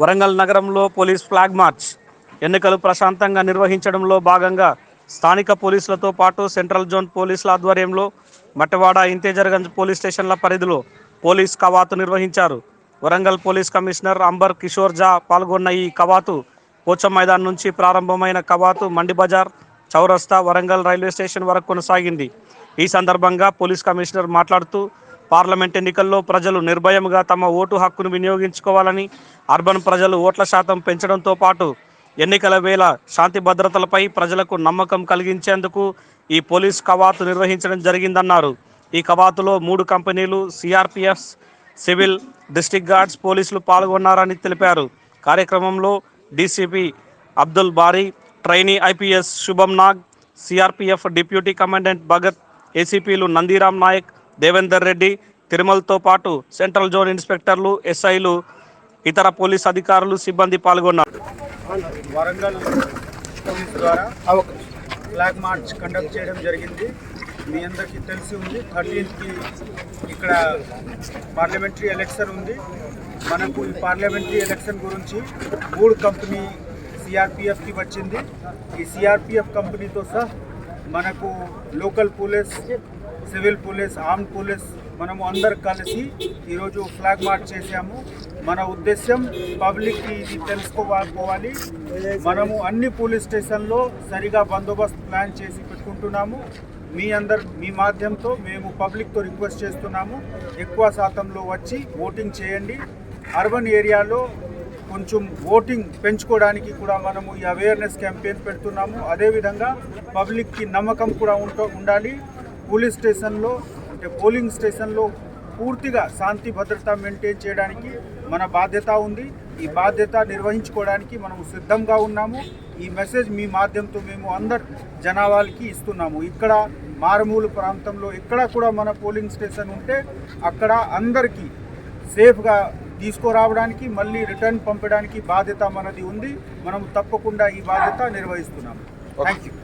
వరంగల్ నగరంలో police flag March. ఎన్నికలు ప్రశాంతంగా నిర్వహించడంలో భాగంగా స్థానిక పోలీసులతో పాటు సెంట్రల్ జోన్ పోలీసుల ఆధ్వర్యంలో మట్టవాడ ఇంతేజర్గంజ్ పోలీస్ స్టేషన్ల పరిధిలో పోలీస్ కవాతు నిర్వహించారు. వరంగల్ పోలీస్ కమిషనర్ అంబర్ కిషోర్ జా పాల్గొన్న ఈ కవాతు పోచం మైదాన్ నుంచి ప్రారంభమైన కవాతు మండి బజార్ చౌరస్తా వరంగల్ రైల్వే స్టేషన్ వరకు కొనసాగింది. ఈ సందర్భంగా పోలీస్ కమిషనర్ మాట్లాడుతూ పార్లమెంట్ ఎన్నికల్లో ప్రజలు నిర్భయంగా తమ ఓటు హక్కును వినియోగించుకోవాలని అర్బన్ ప్రజలు ఓట్ల శాతం పెంచడంతో పాటు ఎన్నికల వేళ శాంతి భద్రతలపై ప్రజలకు నమ్మకం కలిగించేందుకు ఈ పోలీస్ కవాతు నిర్వహించడం జరిగిందన్నారు. ఈ కవాతులో మూడు కంపెనీలు సిఆర్పిఎఫ్ సివిల్ డిస్ట్రిక్ట్ గార్డ్స్ పోలీసులు పాల్గొన్నారని తెలిపారు. కార్యక్రమంలో డీసీపీ అబ్దుల్ బారీ trainee IPS Shubham Nag CRPF deputy commandant Bhagat ఏసీపీలు Nandiram Nayak Devender Reddy తిరుమలతో పాటు సెంట్రల్ జోన్ ఇన్స్పెక్టర్లు ఎస్ఐలు ఇతర పోలీస్ అధికారులు సిబ్బంది పాల్గొన్నారు. వరంగల్ పోలీస్ ద్వారా ఫ్లాగ్ మార్చ్ కండక్ట్ చేయడం జరిగింది. మీ అందరికీ తెలిసి ఉంది థర్టీన్త్కి ఇక్కడ పార్లమెంటరీ ఎలక్షన్ ఉంది. మనకు ఈ పార్లమెంటరీ ఎలక్షన్ గురించి మూడు కంపెనీ సిఆర్పిఎఫ్కి వచ్చింది. ఈ సిఆర్పిఎఫ్ కంపెనీతో సహా మనకు local police civil police arm police మనము అందరు కలిసి ఈరోజు ఫ్లాగ్ మార్చ్ చేశాము. మన ఉద్దేశం పబ్లిక్కి ఇది తెలుసుకోవాలి. మనము అన్ని పోలీస్ స్టేషన్లో సరిగా బందోబస్తు ప్లాన్ చేసి పెట్టుకుంటున్నాము. మీ అందరు మీ మాధ్యమంతో మేము పబ్లిక్తో రిక్వెస్ట్ చేస్తున్నాము. ఎక్కువ శాతంలో వచ్చి ఓటింగ్ చేయండి. అర్బన్ ఏరియాలో కొంచెం ఓటింగ్ పెంచుకోవడానికి కూడా మనము ఈ అవేర్నెస్ క్యాంపెయిన్ పెడుతున్నాము. అదేవిధంగా పబ్లిక్కి నమ్మకం కూడా ఉంట ఉండాలి. పోలీస్ స్టేషన్లో అంటే పోలింగ్ స్టేషన్లో పూర్తిగా శాంతి భద్రత మెయింటైన్ చేయడానికి మన బాధ్యత ఉంది. ఈ బాధ్యత నిర్వహించుకోవడానికి మనము సిద్ధంగా ఉన్నాము. ఈ మెసేజ్ మీ మాధ్యమంతో మేము అందరు జనాభాలకి ఇస్తున్నాము. ఇక్కడ మారుమూల ప్రాంతంలో ఎక్కడ కూడా మన పోలింగ్ స్టేషన్ ఉంటే అక్కడ అందరికీ సేఫ్గా తీసుకురావడానికి మళ్ళీ రిటర్న్ పంపడానికి బాధ్యత మనది ఉంది. మనం తప్పకుండా ఈ బాధ్యత నిర్వహిస్తున్నాము. Thank you